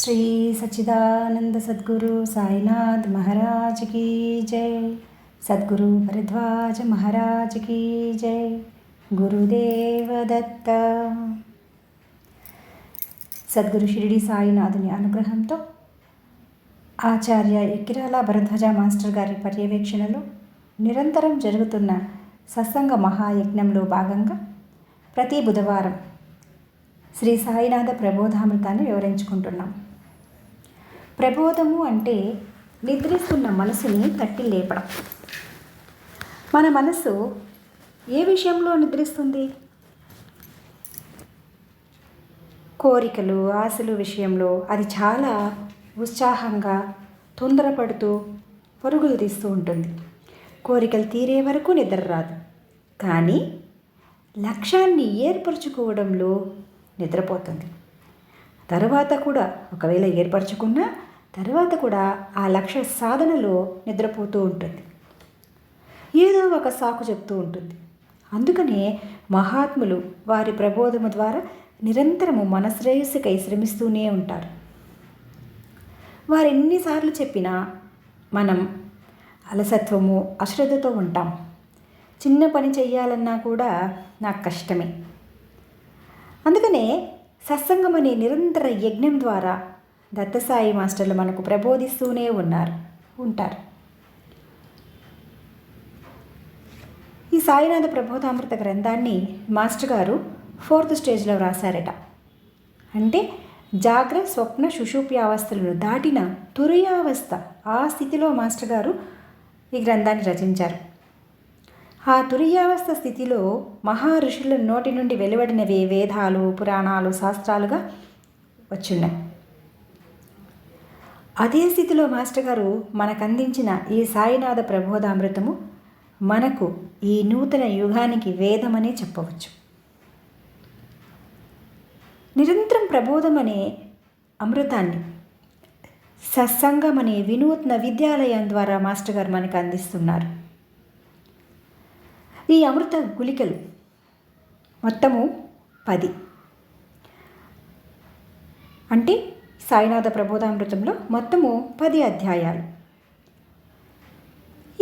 శ్రీ సచిదానంద సద్గురు సాయినాథ్ మహారాజ్ కీ జై సద్గురు భరద్వాజ మహారాజ్ కీ జై గురుదేవ దత్త సద్గురు షిరిడి సాయినాథుని అనుగ్రహంతో ఆచార్య ఎకిరాల భరద్వాజ మాస్టర్ గారి పర్యవేక్షణలో నిరంతరం జరుగుతున్న సత్సంగ మహాయజ్ఞంలో భాగంగా ప్రతి బుధవారం శ్రీ సాయినాథ ప్రబోధామృతాన్ని వివరించుకుంటున్నాం. ప్రబోధము అంటే నిద్రిస్తున్న మనసుని తట్టి లేపడం. మన మనసు ఏ విషయంలో నిద్రిస్తుంది? కోరికలు ఆశలు విషయంలో అది చాలా ఉత్సాహంగా తొందరపడుతూ పరుగులు తీస్తూ ఉంటుంది. కోరికలు తీరే వరకు నిద్ర రాదు. కానీ లక్ష్యాన్ని ఏర్పరచుకోవడంలో నిద్రపోతుంది. తర్వాత కూడా ఒకవేళ ఏర్పరచుకున్నా తర్వాత కూడా ఆ లక్ష్య సాధనలో నిద్రపోతూ ఉంటుంది. ఏదో ఒక సాకు చెప్తూ ఉంటుంది. అందుకనే మహాత్ములు వారి ప్రబోధము ద్వారా నిరంతరము మన శ్రేయస్సుకై శ్రమిస్తూనే ఉంటారు. వారు ఎన్నిసార్లు చెప్పినా మనం అలసత్వము అశ్రద్ధతో ఉంటాం. చిన్న పని చెయ్యాలన్నా కూడా నాకు కష్టమే. అందుకనే సత్సంగం అనే నిరంతర యజ్ఞం ద్వారా దత్తసాయి మాస్టర్లు మనకు ప్రబోధిస్తూనే ఉన్నారు ఉంటారు. ఈ సాయినాథ ప్రబోధామృత గ్రంథాన్ని మాస్టర్ గారు ఫోర్త్ స్టేజ్లో వ్రాసారట అంటే జాగ్ర స్వప్న సుషుప్యావస్థలను దాటిన తురియావస్థ ఆ స్థితిలో మాస్టర్ గారు ఈ గ్రంథాన్ని రచించారు. ఆ తురియావస్థ స్థితిలో మహా నోటి నుండి వెలువడినవి వేదాలు పురాణాలు శాస్త్రాలుగా వచ్చున్నాయి. అదే స్థితిలో మాస్టర్ గారు మనకు అందించిన ఈ సాయినాథ ప్రబోధామృతము మనకు ఈ నూతన యుగానికి వేదమనే చెప్పవచ్చు. నిరంతరం ప్రబోధం అనే అమృతాన్ని సత్సంగం అనే వినూత్న విద్యాలయం ద్వారా మాస్టర్ గారు మనకు అందిస్తున్నారు ఈ అమృత గుళికలు మొత్తము పది. అంటే సాయినాథ ప్రబోధామృతంలో మొత్తము పది అధ్యాయాలు.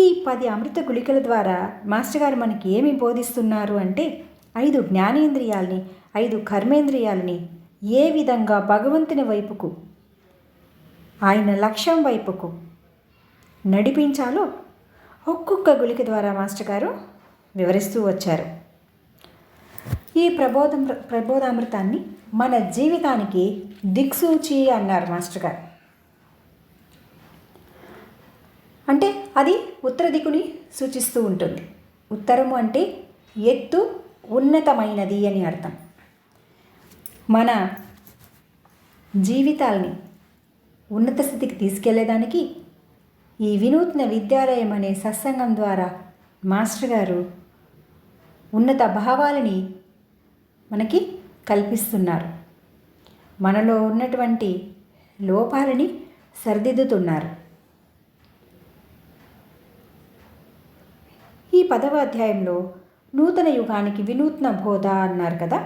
ఈ పది అమృత గుళికల ద్వారా మాస్టర్ గారు మనకి ఏమి బోధిస్తున్నారు అంటే ఐదు జ్ఞానేంద్రియాలని ఐదు కర్మేంద్రియాలని ఏ విధంగా భగవంతుని వైపుకు ఆయన లక్ష్యం వైపుకు నడిపించాలో ఒక్కొక్క గుళిక ద్వారా మాస్టర్ గారు వివరిస్తూ వచ్చారు. ఈ ప్రబోధం ప్రబోధామృతాన్ని మన జీవితానికి దిక్సూచి అన్నారు మాస్టర్ గారు. అంటే అది ఉత్తర దిక్కుని సూచిస్తూ ఉంటుంది. ఉత్తరము అంటే ఎత్తు ఉన్నతమైనది అని అర్థం. మన జీవితాల్ని ఉన్నత స్థితికి తీసుకెళ్ళేదానికి ఈ వినూత్న విద్యాలయం అనే సత్సంగం ద్వారా మాస్టర్ గారు ఉన్నత భావాలని మనకి కల్పిస్తున్నారు. మనలో ఉన్నటువంటి లోపాలని సరిదిద్దుతున్నారు. ఈ పదవ అధ్యాయంలో నూతన యుగానికి వినూత్న బోధ అన్నారు కదా?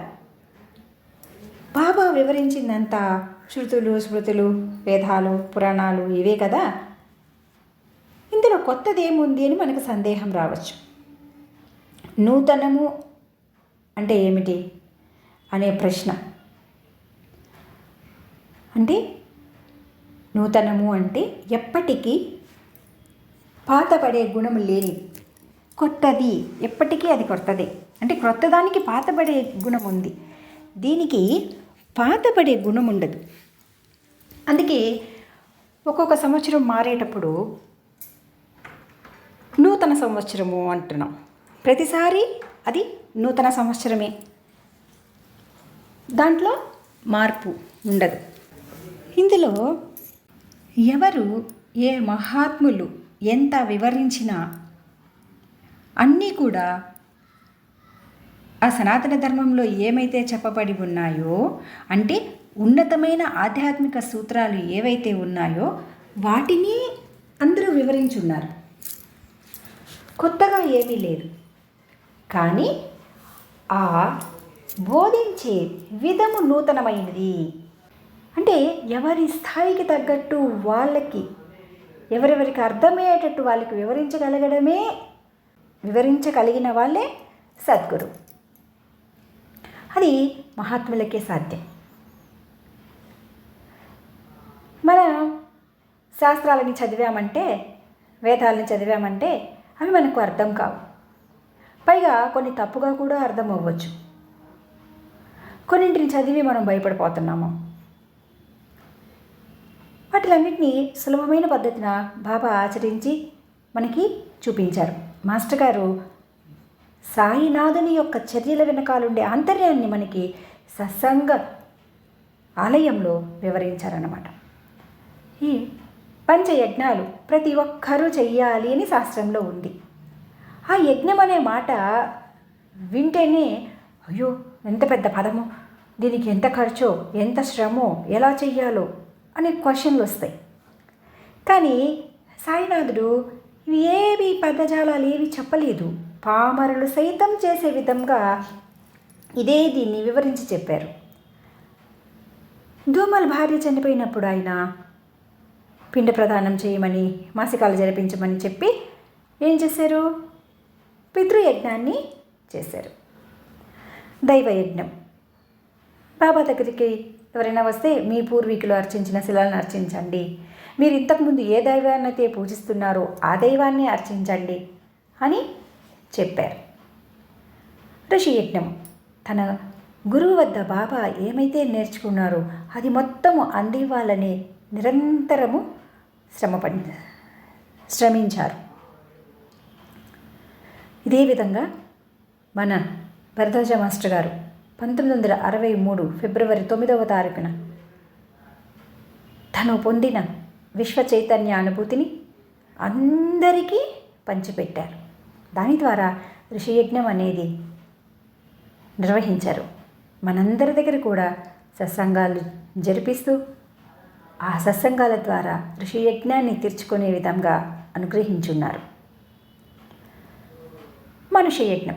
బాబా వివరించిందంతా శృతులు స్మృతులు వేదాలు పురాణాలు ఇవే కదా? ఇందులో కొత్తది ఏముంది అని మనకు సందేహం రావచ్చు. నూతనము అంటే ఏమిటి? అనే ప్రశ్న. అంటే నూతనము అంటే ఎప్పటికీ పాతపడే గుణం లేని కొత్తది. ఎప్పటికీ అది కొత్తదే. అంటే క్రొత్తదానికి పాతపడే గుణం ఉంది. దీనికి పాతపడే గుణం ఉండదు. అందుకే ఒక్కొక్క సంవత్సరం మారేటప్పుడు నూతన సంవత్సరము అంటున్నాం. ప్రతిసారి అది నూతన సంవత్సరమే. దాంట్లో మార్పు ఉండదు. ఇందులో ఎవరు ఏ మహాత్ములు ఎంత వివరించినా అన్నీ కూడా ఆ సనాతన ధర్మంలో ఏమైతే చెప్పబడి ఉన్నాయో అంటే ఉన్నతమైన ఆధ్యాత్మిక సూత్రాలు ఏవైతే ఉన్నాయో వాటిని అందరూ వివరించున్నారు. కొత్తగా ఏమీ లేదు. కానీ ఆ బోధించే విధము నూతనమైనది. అంటే ఎవరి స్థాయికి తగ్గట్టు వాళ్ళకి ఎవరెవరికి అర్థమయ్యేటట్టు వాళ్ళకి వివరించగలగడమే వివరించగలిగిన వాళ్ళే సద్గురు. అది మహాత్ములకే సాధ్యం. మన శాస్త్రాలని చదివామంటే వేదాలని చదివామంటే అవి మనకు అర్థం కావు. పైగా కొన్ని తప్పుగా కూడా అర్థం అవ్వచ్చు కొన్నింటిని చదివి మనం భయపడిపోతున్నాము. వాటిలన్నింటినీ సులభమైన పద్ధతిన బాబా ఆచరించి మనకి చూపించారు. మాస్టర్ గారు సాయినాథుని యొక్క చర్యల వెనకాలుండే ఆంతర్యాన్ని మనకి సత్సంగ ఆలయంలో వివరించారన్నమాట. ఈ పంచయజ్ఞాలు ప్రతి ఒక్కరూ చెయ్యాలి అని శాస్త్రంలో ఉంది. ఆ యజ్ఞం అనే మాట వింటేనే అయ్యో ఎంత పెద్ద పదము! దీనికి ఎంత ఖర్చో ఎంత శ్రమో ఎలా చెయ్యాలో అనే క్వశ్చన్లు వస్తాయి. కానీ సాయినాథుడు ఇవి ఏవి పదజాలాలు ఏవి చెప్పలేదు. పామరులు సైతం చేసే విధంగా ఇదే దీన్ని వివరించి చెప్పారు. దోమల భార్య చనిపోయినప్పుడు ఆయన పిండ ప్రదానం చేయమని మాసికాలు జరిపించమని చెప్పి ఏం చేశారు? పితృయజ్ఞాన్ని చేశారు. దైవయజ్ఞం. బాబా దగ్గరికి ఎవరైనా వస్తే మీ పూర్వీకులు అర్చించిన శిలను అర్చించండి. మీరు ఇంతకుముందు ఏ దైవాన్నైతే పూజిస్తున్నారో ఆ దైవాన్ని అర్చించండి అని చెప్పారు. ఋషి యజ్ఞం. తన గురువు వద్ద బాబా ఏమైతే నేర్చుకున్నారో అది మొత్తము అందివ్వాలని నిరంతరము శ్రమపడి శ్రమించారు. ఇదే విధంగా మన భరద్వాజ మాస్టర్ గారు పంతొమ్మిది వందల అరవై మూడు ఫిబ్రవరి తొమ్మిదవ తారీఖున తను పొందిన విశ్వ చైతన్య అనుభూతిని అందరికీ పంచిపెట్టారు. దాని ద్వారా ఋషియజ్ఞం అనేది నిర్వహించారు. మనందరి దగ్గర కూడా సత్సంగాలు జరిపిస్తూ ఆ సత్సంగాల ద్వారా ఋషియజ్ఞాన్ని తీర్చుకునే విధంగా అనుగ్రహించున్నారు. మనుష్య యజ్ఞం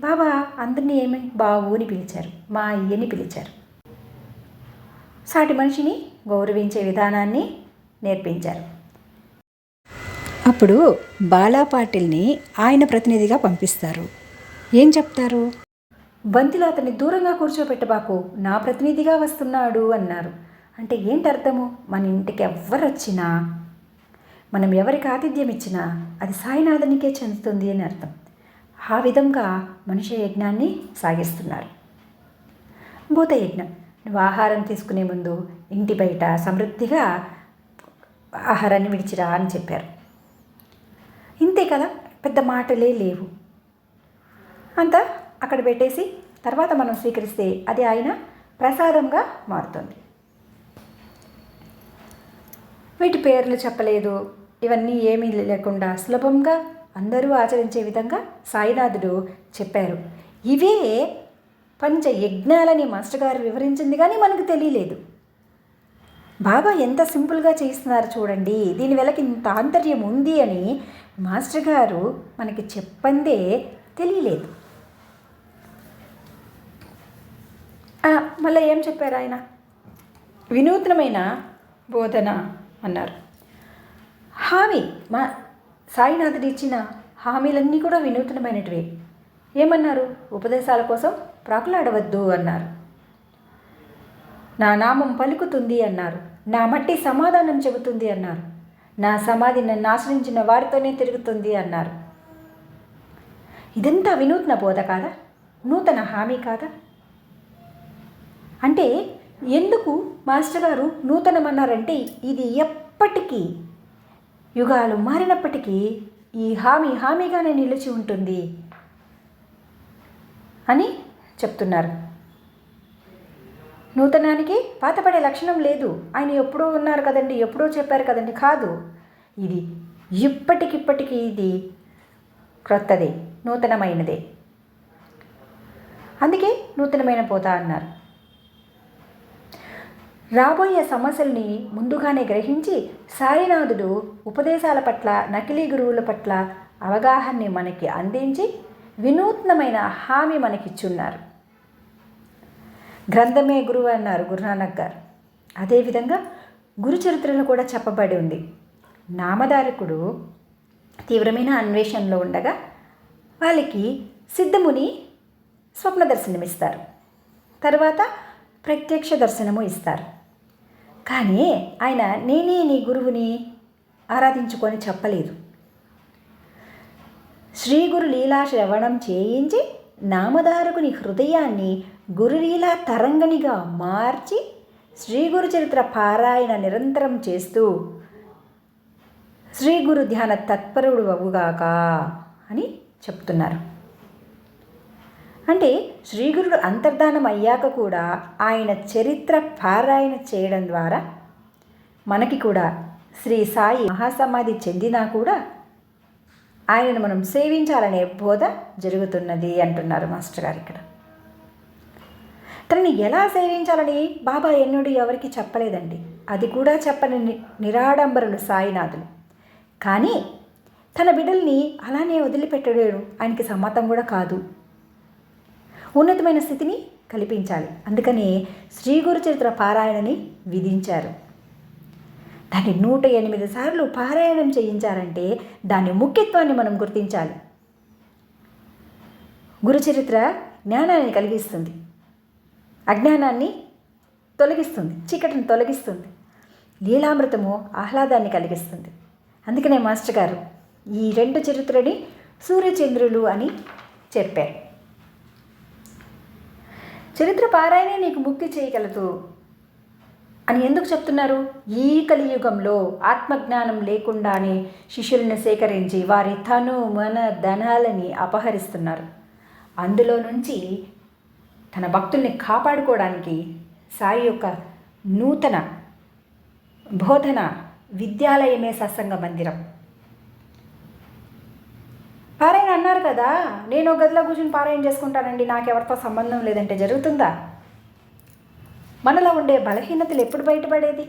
బాబా అందరినీ ఏమి బావు అని పిలిచారు మా అయ్యని పిలిచారు. సాటి మనిషిని గౌరవించే విధానాన్ని నేర్పించారు. అప్పుడు బాలా పాటిల్ని ఆయన ప్రతినిధిగా పంపిస్తారు. ఏం చెప్తారు? బంతిలో అతన్ని దూరంగా కూర్చోబెట్టబాకు నా ప్రతినిధిగా వస్తున్నాడు అన్నారు. అంటే ఏంటి అర్థము? మన ఇంటికి ఎవ్వరు వచ్చినా మనం ఎవరికి ఆతిథ్యం ఇచ్చినా అది సాయినాథనికే చెందుతుంది అని అర్థం. ఆ విధంగా మనిషి యజ్ఞాన్ని సాగిస్తున్నారు. భూత యజ్ఞం నువ్వు ఆహారం తీసుకునే ముందు ఇంటి బయట సమృద్ధిగా ఆహారాన్ని విడిచిరా అని చెప్పారు. ఇంతే కదా పెద్ద మాటలే లేవు. అంతా అక్కడ పెట్టేసి తర్వాత మనం స్వీకరిస్తే అది ఆయన ప్రసాదంగా మారుతుంది. వీటి పేర్లు చెప్పలేదు. ఇవన్నీ ఏమీ లేకుండా సులభంగా అందరూ ఆచరించే విధంగా సాయినాథుడు చెప్పారు. ఇవే పంచ యజ్ఞాలని మాస్టర్ గారు వివరించింది కానీ మనకు తెలియలేదు. బాబా ఎంత సింపుల్గా చేస్తున్నారు చూడండి. దీని వెలకి ఇంత ఆంతర్యం ఉంది అని మాస్టర్ గారు మనకి చెప్పందే తెలియలేదు. మళ్ళీ ఏం చెప్పారు ఆయన? వినూత్నమైన బోధన అన్నారు. హామీ మా సాయినాథుడు ఇచ్చిన హామీలన్నీ కూడా వినూతనమైనటివే. ఏమన్నారు? ఉపదేశాల కోసం ప్రాకులాడవద్దు అన్నారు. నా నామం పలుకుతుంది అన్నారు. నా మట్టి సమాధానం చెబుతుంది అన్నారు. నా సమాధి నన్ను ఆశ్రయించిన వారితోనే తిరుగుతుంది అన్నారు. ఇదంతా వినూత్న బోధ కాదా? నూతన హామీ కాదా? అంటే ఎందుకు మాస్టర్ గారు నూతనమన్నారంటే ఇది ఎప్పటికీ యుగాలు మారినప్పటికీ ఈ హామీ హామీగానే నిలిచి ఉంటుంది అని చెప్తున్నారు. నూతనానికి పాతపడే లక్షణం లేదు. ఆయన ఎప్పుడో ఉన్నారు కదండి ఎప్పుడో చెప్పారు కదండి కాదు. ఇది ఇప్పటికిప్పటికీ ఇది క్రొత్తదే నూతనమైనదే. అందుకే నూతనమైన పోతా అన్నారు. రాబోయే సమస్యల్ని ముందుగానే గ్రహించి సాయినాథుడు ఉపదేశాల పట్ల నకిలీ గురువుల పట్ల అవగాహన్ని మనకి అందించి వినూత్నమైన హామీ మనకిచ్చున్నారు. గ్రంథమే గురువు అన్నారు గురునానక్ గారు. అదేవిధంగా గురుచరిత్రలో కూడా చెప్పబడి ఉంది. నామధారకుడు తీవ్రమైన అన్వేషణలో ఉండగా వాళ్ళకి సిద్ధముని స్వప్న దర్శనమిస్తారు. తర్వాత ప్రత్యక్ష దర్శనము ఇస్తారు. కానీ ఆయన నేనే నీ గురువుని ఆరాధించుకొని చెప్పలేదు. శ్రీ గురు లీలా శ్రవణం చేయించి నామధారకుని హృదయాన్ని గురులీలా తరంగనిగా మార్చి శ్రీ గురు చరిత్ర పారాయణ నిరంతరం చేస్తూ శ్రీ గురు ధ్యాన తత్పరుడు అవుగాక అని చెప్తున్నారు. అంటే శ్రీగురుడు అంతర్ధానం అయ్యాక కూడా ఆయన చరిత్ర పారాయణ చేయడం ద్వారా మనకి కూడా శ్రీ సాయి మహాసమాధి చెందినా కూడా ఆయనను మనం సేవించాలనే బోధ జరుగుతున్నది అంటున్నారు మాస్టర్ గారు ఇక్కడ. తనని ఎలా సేవించాలని బాబా ఎన్నుడు ఎవరికి చెప్పలేదండి. అది కూడా చెప్పని నిరాడంబరులు సాయినాథులు. కానీ తన బిడ్డల్ని అలానే వదిలిపెట్టలేడు. ఆయనకి సమ్మతం కూడా కాదు. ఉన్నతమైన స్థితిని కల్పించాలి. అందుకని శ్రీ గురు చరిత్ర పారాయణని విధించారు. దాన్ని నూట ఎనిమిది సార్లు పారాయణం చేయించారంటే దాని ముఖ్యత్వాన్ని మనం గుర్తించాలి. గురుచరిత్ర జ్ఞానాన్ని కలిగిస్తుంది. అజ్ఞానాన్ని తొలగిస్తుంది. చీకటిని తొలగిస్తుంది. లీలామృతము ఆహ్లాదాన్ని కలిగిస్తుంది. అందుకనే మాస్టర్ గారు ఈ రెండు చరిత్రని సూర్యచంద్రులు అని చెప్పారు. చరిత్ర పారాయణే నీకు ముక్తి చేయగలదు. అని ఎందుకు చెప్తున్నారు? ఈ కలియుగంలో ఆత్మజ్ఞానం లేకుండానే శిష్యులను సేకరించి వారి తను మన ధనాలని అపహరిస్తున్నారు. అందులో నుంచి తన భక్తుల్ని కాపాడుకోవడానికి సాయి యొక్క నూతన బోధన విద్యాలయమే సత్సంగ మందిరం పారాయణ అన్నారు కదా నేను ఒక గదిలో కూర్చుని పారాయణ చేసుకుంటానండి నాకెవరితో సంబంధం లేదంటే జరుగుతుందా? మనలో ఉండే బలహీనతలు ఎప్పుడు బయటపడేది?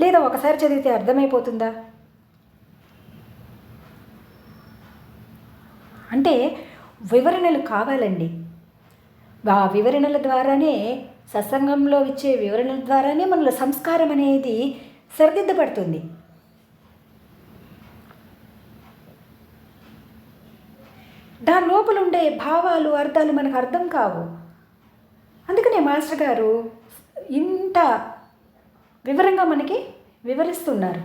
లేదా ఒకసారి చదివితే అర్థమైపోతుందా? అంటే వివరణలు కావాలండి. ఆ వివరణల ద్వారానే సత్సంగంలో ఇచ్చే వివరణల ద్వారానే మనలో సంస్కారం అనేది సరిదిద్దబడుతుంది. దాని లోపల ఉండే భావాలు అర్థాలు మనకు అర్థం కావు. అందుకనే మాస్టర్ గారు ఇంత వివరంగా మనకి వివరిస్తున్నారు.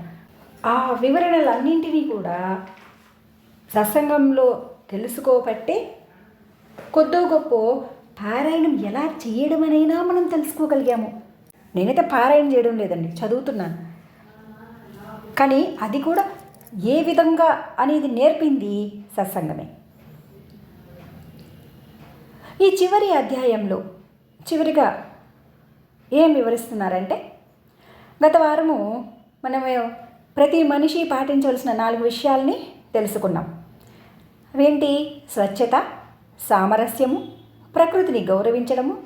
ఆ వివరణలన్నింటినీ కూడా సత్సంగంలో తెలుసుకోబట్టే కొద్దో గొప్ప పారాయణం ఎలా చేయడమనైనా మనం తెలుసుకోగలిగాము. నేనైతే పారాయణం చేయడం లేదండి చదువుతున్నాను. కానీ అది కూడా ఏ విధంగా అనేది నేర్పింది సత్సంగమే. ఈ చివరి అధ్యాయంలో చివరిగా ఏం వివరిస్తున్నారంటే గత వారము మనము ప్రతి మనిషి పాటించవలసిన నాలుగు విషయాల్ని తెలుసుకున్నాం. అవేంటి? స్వచ్ఛత సామరస్యము ప్రకృతిని గౌరవించడము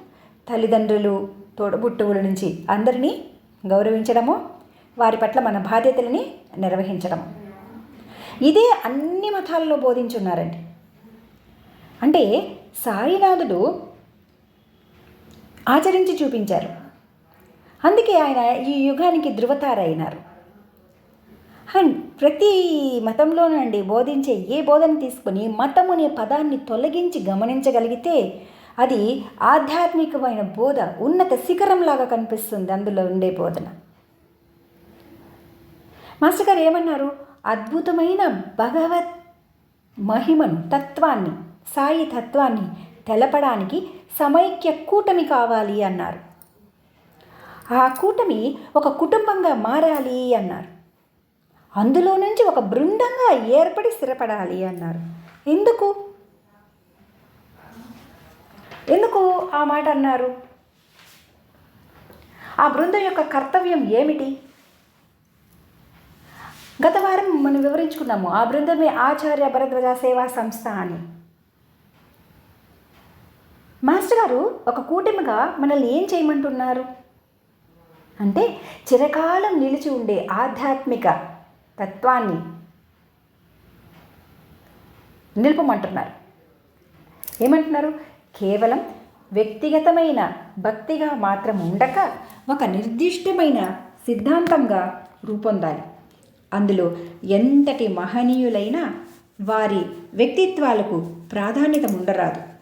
తల్లిదండ్రులు తోడబుట్టువుల నుంచి అందరినీ గౌరవించడము వారి పట్ల మన బాధ్యతలని నిర్వహించడము. ఇదే అన్ని మతాల్లో బోధించున్నారండి. అంటే సాయినాథుడు ఆచరించి చూపించారు. అందుకే ఆయన ఈ యుగానికి ధృవతారైనారు. అండ్ ప్రతి మతంలోనండి బోధించే ఏ బోధన తీసుకుని మతం అనే పదాన్ని తొలగించి గమనించగలిగితే అది ఆధ్యాత్మికమైన బోధ ఉన్నత శిఖరంలాగా కనిపిస్తుంది అందులో ఉండే బోధన. మాస్టర్ గారు ఏమన్నారు? అద్భుతమైన భగవత్ మహిమను తత్వాన్ని సాయి తత్వాన్ని తెలపడానికి సమైక్య కూటమి కావాలి అన్నారు. ఆ కూటమి ఒక కుటుంబంగా మారాలి అన్నారు. అందులో నుంచి ఒక బృందంగా ఏర్పడి స్థిరపడాలి అన్నారు. ఎందుకు? ఎందుకు ఆ మాట అన్నారు? ఆ బృందం యొక్క కర్తవ్యం ఏమిటి? గత వారం మనం వివరించుకున్నాము ఆ బృందమే ఆచార్య భరద్వాజ సేవా సంస్థ అని. మాస్టర్ గారు ఒక కూటమిగా మనల్ని ఏం చేయమంటున్నారు? అంటే చిరకాలం నిలిచి ఉండే ఆధ్యాత్మిక తత్వాన్ని నిలుపమంటున్నారు. ఏమంటున్నారు? కేవలం వ్యక్తిగతమైన భక్తిగా మాత్రం ఉండక ఒక నిర్దిష్టమైన సిద్ధాంతంగా రూపొందాలి. అందులో ఎంతటి మహనీయులైనా వారి వ్యక్తిత్వాలకు ప్రాధాన్యత ఉండరాదు.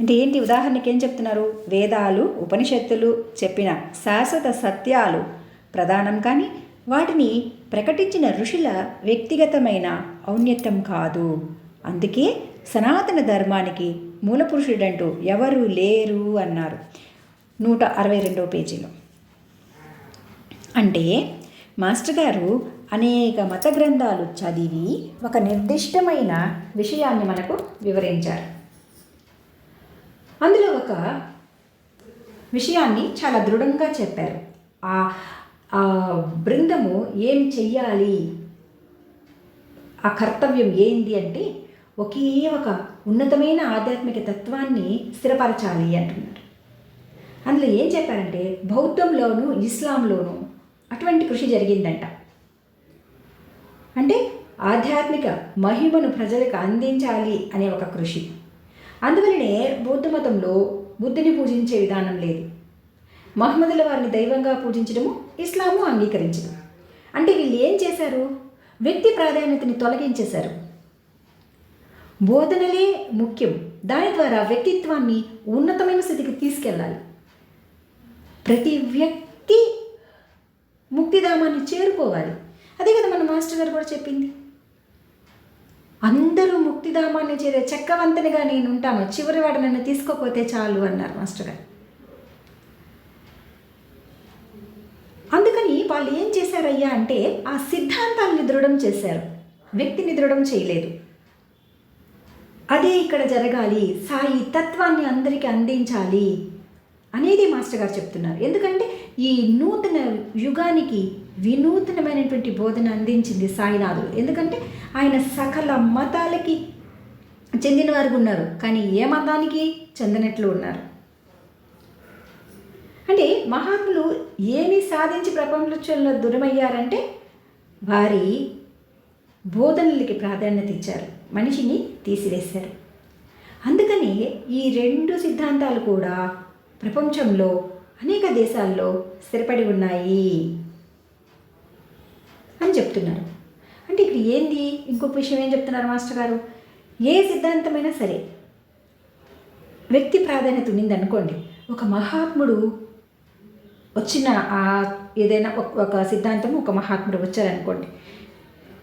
అంటే ఏంటి? ఉదాహరణకి ఏం చెప్తున్నారు? వేదాలు ఉపనిషత్తులు చెప్పిన శాశ్వత సత్యాలు ప్రధానం కానీ వాటిని ప్రకటించిన ఋషుల వ్యక్తిగతమైన ఔన్నత్యం కాదు. అందుకే సనాతన ధర్మానికి మూలపురుషుడంటూ ఎవరు లేరు అన్నారు. నూట అరవై రెండో పేజీలో. అంటే మాస్టర్ గారు అనేక మత గ్రంథాలు చదివి ఒక నిర్దిష్టమైన విషయాన్ని మనకు వివరించారు. అందులో ఒక విషయాన్ని చాలా దృఢంగా చెప్పారు. ఆ ఆ బృందము ఏం చెయ్యాలి? ఆ కర్తవ్యం ఏంది అంటే ఒకే ఒక ఉన్నతమైన ఆధ్యాత్మిక తత్వాన్ని స్థిరపరచాలి అంటున్నారు. అందులో ఏం చెప్పారంటే బౌద్ధంలోను ఇస్లాంలోను అటువంటి కృషి జరిగిందంట. అంటే ఆధ్యాత్మిక మహిమను ప్రజలకు అందించాలి అనే ఒక కృషి. అందువలనే బౌద్ధ మతంలో బుద్ధుని పూజించే విధానం లేదు. మహమ్మదుల వారిని దైవంగా పూజించడము ఇస్లాము అంగీకరించడం. అంటే వీళ్ళు ఏం చేశారు? వ్యక్తి ప్రాధాన్యతని తొలగించేశారు. బోధనలే ముఖ్యం. దాని ద్వారా వ్యక్తిత్వాన్ని ఉన్నతమైన స్థితికి తీసుకెళ్ళాలి. ప్రతి వ్యక్తి ముక్తిధామాన్ని చేరుకోవాలి. అదే కదా మన మాస్టర్ గారు కూడా చెప్పింది. అందరూ ముక్తిధామాన్ని చేరే చక్కవంతనిగా నేను ఉంటాను చివరి వాడు నన్ను తీసుకోపోతే చాలు అన్నారు మాస్టర్ గారు. అందుకని వాళ్ళు ఏం చేశారయ్యా అంటే ఆ సిద్ధాంతాన్ని దృఢం చేశారు. వ్యక్తిని దృఢం చేయలేదు. అదే ఇక్కడ జరగాలి సాయి తత్వాన్ని అందరికీ అందించాలి అనేది మాస్టర్ గారు చెప్తున్నారు. ఎందుకంటే ఈ నూతన యుగానికి వినూతనమైనటువంటి బోధన అందించింది సాయినాథుడు. ఎందుకంటే ఆయన సకల మతాలకి చెందిన వారు ఉన్నారు కానీ ఏ మతానికి? చెందినట్లు ఉన్నారు. అంటే మహాత్ములు ఏమి సాధించి ప్రపంచంలో దూరమయ్యారంటే వారి బోధనలకి ప్రాధాన్యత ఇచ్చారు. మనిషిని తీసివేశారు. అందుకని ఈ రెండు సిద్ధాంతాలు కూడా ప్రపంచంలో అనేక దేశాల్లో స్థిరపడి ఉన్నాయి అని చెప్తున్నారు. అంటే ఇక్కడ ఏంది? ఇంకొక విషయం ఏం చెప్తున్నారు మాస్టర్ గారు? ఏ సిద్ధాంతమైనా సరే వ్యక్తి ప్రాధాన్యత ఉన్నిందనుకోండి ఒక మహాత్ముడు వచ్చిన ఆ ఏదైనా ఒక- సిద్ధాంతం ఒక మహాత్ముడు వచ్చారనుకోండి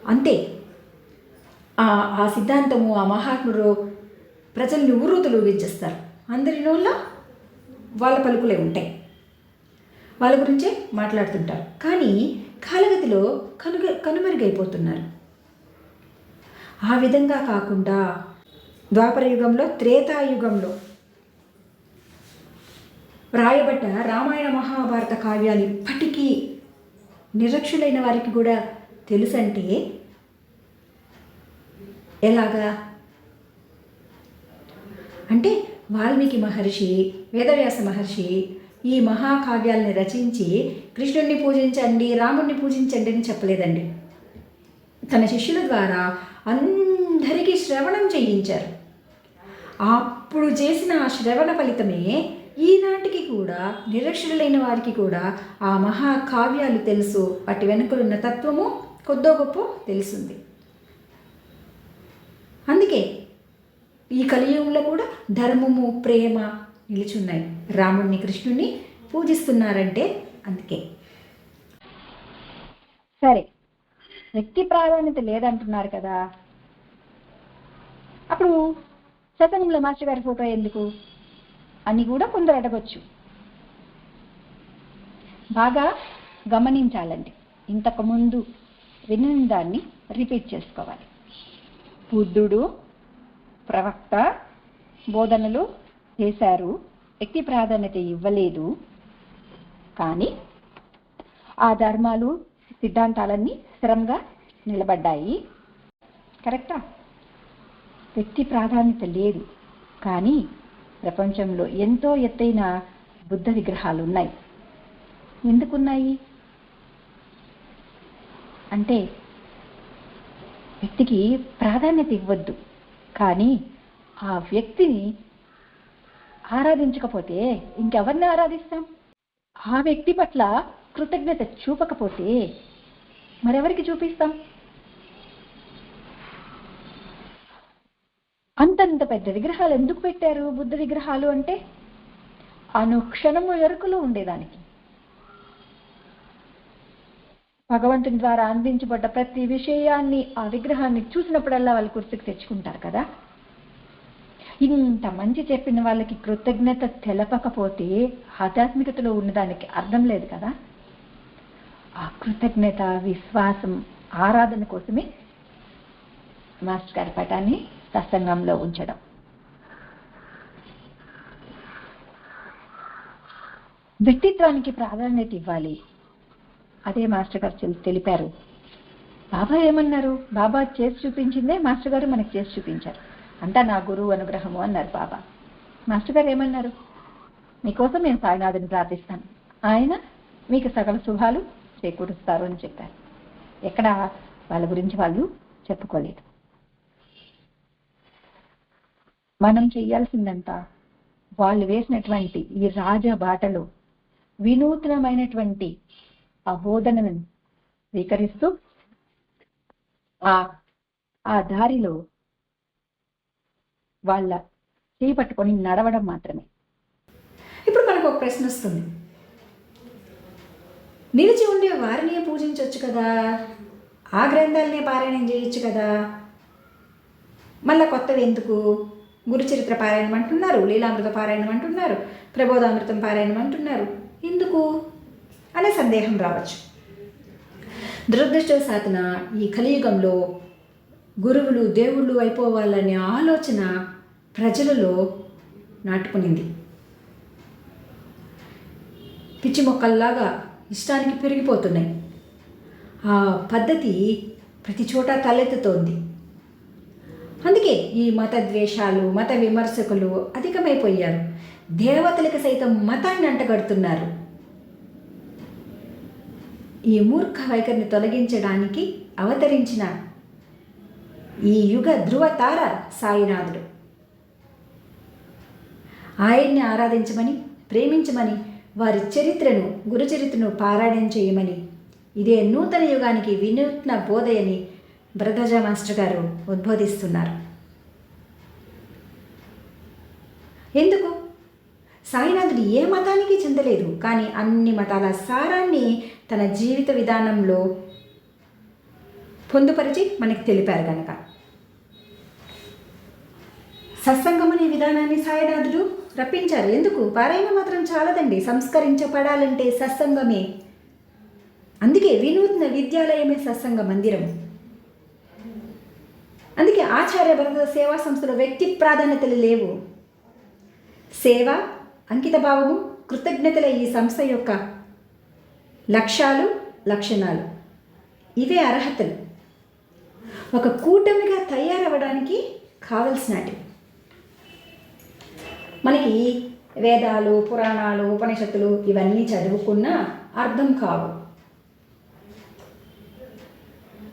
అంతే. ఆ ఆ సిద్ధాంతము ఆ మహాత్ముడు ప్రజల్ని ఊరూతలు ఊగించేస్తారు అందరి నోళ్ళ వాళ్ళ పలుకులే ఉంటాయి. వాళ్ళ గురించే మాట్లాడుతుంటారు. కానీ కాలగతిలో కనుగ కనుమరుగైపోతున్నారు. ఆ విధంగా కాకుండా ద్వాపర యుగంలో త్రేతాయుగంలో రాయబడ్డ రామాయణ మహాభారత కావ్యాలు ఇప్పటికీ నిరక్షులైన వారికి కూడా తెలుసంటే ఎలాగా? అంటే వాల్మీకి మహర్షి వేదవ్యాస మహర్షి ఈ మహాకావ్యాల్ని రచించి కృష్ణుణ్ణి పూజించండి రాముణ్ణి పూజించండి అని చెప్పలేదండి. తన శిష్యుల ద్వారా అందరికీ శ్రవణం చేయించారు. అప్పుడు చేసిన ఆ శ్రవణ ఫలితమే ఈనాటికి కూడా నిరక్షరులైన వారికి కూడా ఆ మహాకావ్యాలు తెలుసు. వాటి వెనుకలున్న తత్వము కొద్దో గొప్ప తెలుసుంది. అందుకే ఈ కలియుగంలో కూడా ధర్మము ప్రేమ నిలిచున్నాయి. రాముణ్ణి కృష్ణుణ్ణి పూజిస్తున్నారంటే అందుకే. సరే. వ్యక్తి ప్రాధాన్యత లేదంటున్నారు కదా. అప్పుడు శతనంలో మాస్టర్ గారి ఫోటో ఎందుకు? అని కూడా కొందరు అడగొచ్చు. బాగా గమనించాలండి. ఇంతకుముందు వినిన దాన్ని రిపీట్ చేసుకోవాలి. బుద్ధుడు ప్రవక్త బోధనలు చేశారు. వ్యక్తి ప్రాధాన్యత ఇవ్వలేదు. కానీ ఆ ధర్మాలు సిద్ధాంతాలన్నీ స్థిరంగా నిలబడ్డాయి. కరెక్టా? వ్యక్తి ప్రాధాన్యత లేదు. కానీ ప్రపంచంలో ఎంతో ఎత్తైన బుద్ధ విగ్రహాలు ఉన్నాయి ఎందుకున్నాయి? అంటే వ్యక్తికి ప్రాధాన్యత ఇవ్వద్దు. కానీ ఆ వ్యక్తిని ఆరాధించకపోతే ఇంకెవరిని ఆరాధిస్తాం? ఆ వ్యక్తి పట్ల కృతజ్ఞత చూపకపోతే మరెవరికి చూపిస్తాం? అంతంత పెద్ద విగ్రహాలు ఎందుకు పెట్టారు బుద్ధ విగ్రహాలు అంటే? అనుక్షణము ఎరుకలో ఉండేదానికి. భగవంతుని ద్వారా అందించబడ్డ ప్రతి విషయాన్ని ఆ విగ్రహాన్ని చూసినప్పుడల్లా వాళ్ళు గుర్తుకు తెచ్చుకుంటారు కదా? ఇంత మంచి చెప్పిన వాళ్ళకి కృతజ్ఞత తెలపకపోతే ఆధ్యాత్మికతలో ఉన్నదానికి అర్థం లేదు కదా? ఆ కృతజ్ఞత విశ్వాసం ఆరాధన కోసమే మాస్టర్ గారి పటాన్ని సత్సంగంలో ఉంచడం. వ్యక్తిత్వానికి ప్రాధాన్యత ఇవ్వాలి. అదే మాస్టర్ గారు తెలిపారు. బాబా ఏమన్నారు? బాబా చేసి చూపించిందే మాస్టర్ గారు మనకు చేసి చూపించారు. అంతా నా గురువు అనుగ్రహము అన్నారు బాబా. మాస్టర్ గారు ఏమన్నారు? మీకోసం నేను సాయినాథుని ప్రార్థిస్తాను. ఆయన మీకు సకల శుభాలు చేకూరుస్తారు అని చెప్పారు. ఎక్కడ వాళ్ళ గురించి వాళ్ళు చెప్పుకోలేదు. మనం చెయ్యాల్సిందంతా వాళ్ళు వేసినటువంటి ఈ రాజ బాటలో వినూత్నమైనటువంటి ఆ బోధనను స్వీకరిస్తూ ఆ ఆ దారిలో వాళ్ళ చేపట్టుకొని పట్టుకొని నడవడం మాత్రమే. ఇప్పుడు మనకు ఒక ప్రశ్న వస్తుంది. నిలిచి ఉండే వారిని పూజించవచ్చు కదా. ఆ గ్రంథాలనే పారాయణం చేయొచ్చు కదా. మళ్ళా కొత్తవి ఎందుకు? గురుచరిత్ర పారాయణం అంటున్నారు లీలామృత పారాయణం అంటున్నారు ప్రబోధామృతం పారాయణం అంటున్నారు. ఎందుకు? అనే సందేహం రావచ్చు. దురదృష్టవశాతన ఈ కలియుగంలో గురువులు దేవుళ్ళు అయిపోవాలనే ఆలోచన ప్రజలలో నాటుకునింది. పిచ్చి మొక్కల్లాగా ఇష్టానికి పెరిగిపోతున్నాయి. ఆ పద్ధతి ప్రతి చోట తలెత్తుతోంది. అందుకే ఈ మత ద్వేషాలు మత విమర్శకులు అధికమైపోయారు. దేవతలకు సైతం మతాన్ని అంటగడుతున్నారు. ఈ మూర్ఖ వైఖరిని తొలగించడానికి అవతరించిన ఈ యుగ ధృవతార సాయినాథుడు. ఆయన్ని ఆరాధించమని ప్రేమించమని వారి చరిత్రను గురు చరిత్రను పారాయణం చేయమని. ఇదే నూతన యుగానికి వినూత్న బోధయని భరద్వాజ మాస్టర్ గారు ఉద్బోధిస్తున్నారు. ఎందుకు? సాయినాథుడు ఏ మతానికి చెందలేదు కానీ అన్ని మతాల సారాన్ని తన జీవిత విధానంలో పొందుపరిచి మనకి తెలిపారు కనుక సత్సంగం అనే విధానాన్ని సాయనాథుడు రప్పించారు. ఎందుకు? పారాయణ మాత్రం చాలదండి. సంస్కరించబడాలంటే సత్సంగమే. అందుకే వినూత్న విద్యాలయమే సత్సంగ మందిరం. అందుకే ఆచార్య భరత సేవా సంస్థలో వ్యక్తి ప్రాధాన్యతలు లేవు. సేవ అంకితభావము కృతజ్ఞతల ఈ సంస్థ యొక్క లక్ష్యాలు లక్షణాలు. ఇవే అర్హతలు. ఒక కూటమిగా తయారవ్వడానికి కావలసినటి మనకి వేదాలు పురాణాలు ఉపనిషత్తులు ఇవన్నీ చదువుకున్నా అర్థం కావు.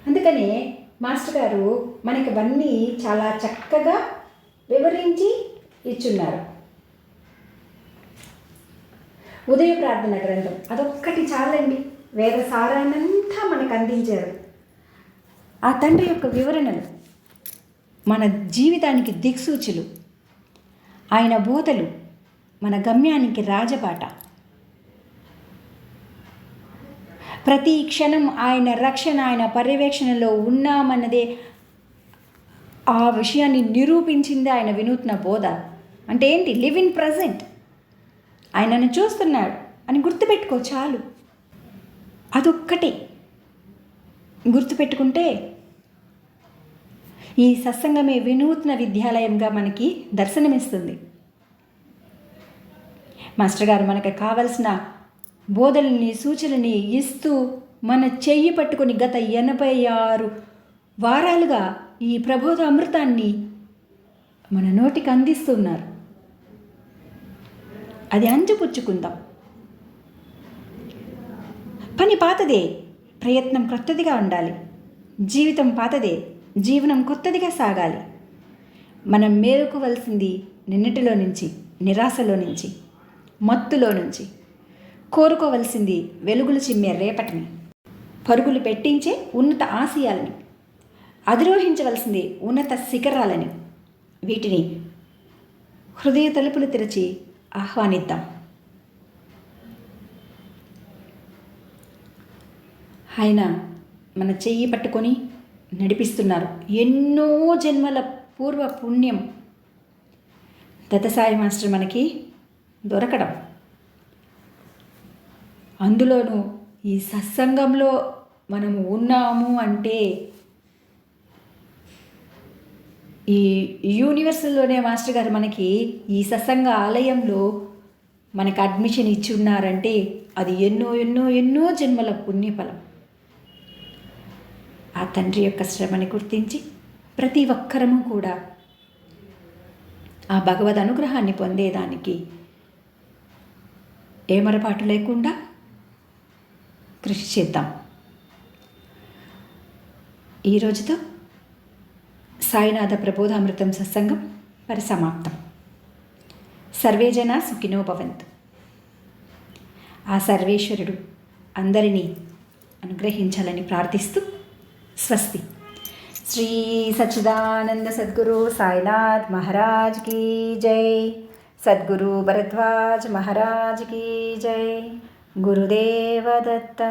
అందుకనే మాస్టర్ గారు మనకి ఇవన్నీ చాలా చక్కగా వివరించి ఇచ్చున్నారు. ఉదయ ప్రార్థన గ్రంథం అదొక్కటి చాలండి. వేద సారానంతా మనకు అందించారు. ఆ తండ్రి యొక్క వివరణలు మన జీవితానికి దిక్సూచులు. ఆయన బోధలు మన గమ్యానికి రాజబాట. ప్రతి క్షణం ఆయన రక్షణ ఆయన పర్యవేక్షణలో ఉన్నామన్నదే ఆ విషయాన్ని నిరూపించింది ఆయన వినూత్న బోధ. అంటే ఏంటి? లివ్ ఇన్ ప్రజెంట్ ఆయనను చూస్తున్నాడు అని గుర్తుపెట్టుకో చాలు. అదొక్కటి. గుర్తుపెట్టుకుంటే ఈ సత్సంగమే వినూత్న విద్యాలయంగా మనకి దర్శనమిస్తుంది. మాస్టర్ గారు మనకు కావలసిన బోధల్ని సూచనని ఇస్తూ మన చెయ్యి పట్టుకొని గత ఎనభై ఆరు వారాలుగా ఈ ప్రబోధ అమృతాన్ని మన నోటికి అందిస్తున్నారు. అది అంచుపుచ్చుకుందాం పని పాతదే ప్రయత్నం క్రొత్తదిగా ఉండాలి. జీవితం పాతదే జీవనం కొత్తదిగా సాగాలి. మనం మేలుకోవలసింది నిన్నటిలో నుంచి నిరాశలో నుంచి మత్తులో నుంచి. కోరుకోవలసింది వెలుగులు చిమ్మే రేపటిని. పరుగులు పెట్టించే ఉన్నత ఆశయాలని. అధిరోహించవలసింది ఉన్నత శిఖరాలని. వీటిని హృదయ తలుపులు తెరచి ఆహ్వానిద్దాం. ఆయన మన చెయ్యి పట్టుకొని నడిపిస్తున్నారు. ఎన్నో జన్మల పూర్వ పుణ్యం దత్తసాయి మాస్టర్ మనకి దొరకడం. అందులోనూ ఈ సత్సంగంలో మనము ఉన్నాము అంటే ఈ యూనివర్సల్లోనే మాస్టర్ గారు మనకి ఈ సత్సంగ ఆలయంలో మనకు అడ్మిషన్ ఇచ్చి ఉన్నారంటే అది ఎన్నో ఎన్నో ఎన్నో జన్మల పుణ్యఫలం. ఆ తండ్రి యొక్క శ్రమని గుర్తించి ప్రతి ఒక్కరము కూడా ఆ భగవద్ అనుగ్రహాన్ని పొందేదానికి ఏమరపాటు లేకుండా కృషి చేద్దాం. ఈ రోజుతో సాయినాథ ప్రబోధామృతం సత్సంగం పరిసమాప్తం. సర్వే జన సుఖినో భవంతు. ఆ సర్వేశ్వరుడు అందరినీ అనుగ్రహించాలని ప్రార్థిస్తూ స్వస్తి. శ్రీ సచ్చిదానంద సద్గురు సాయినాథ్ మహారాజ్ కీ జై. సద్గురు భరద్వాజ్ మహారాజ్ కీ జై. గురుదేవ దత్త.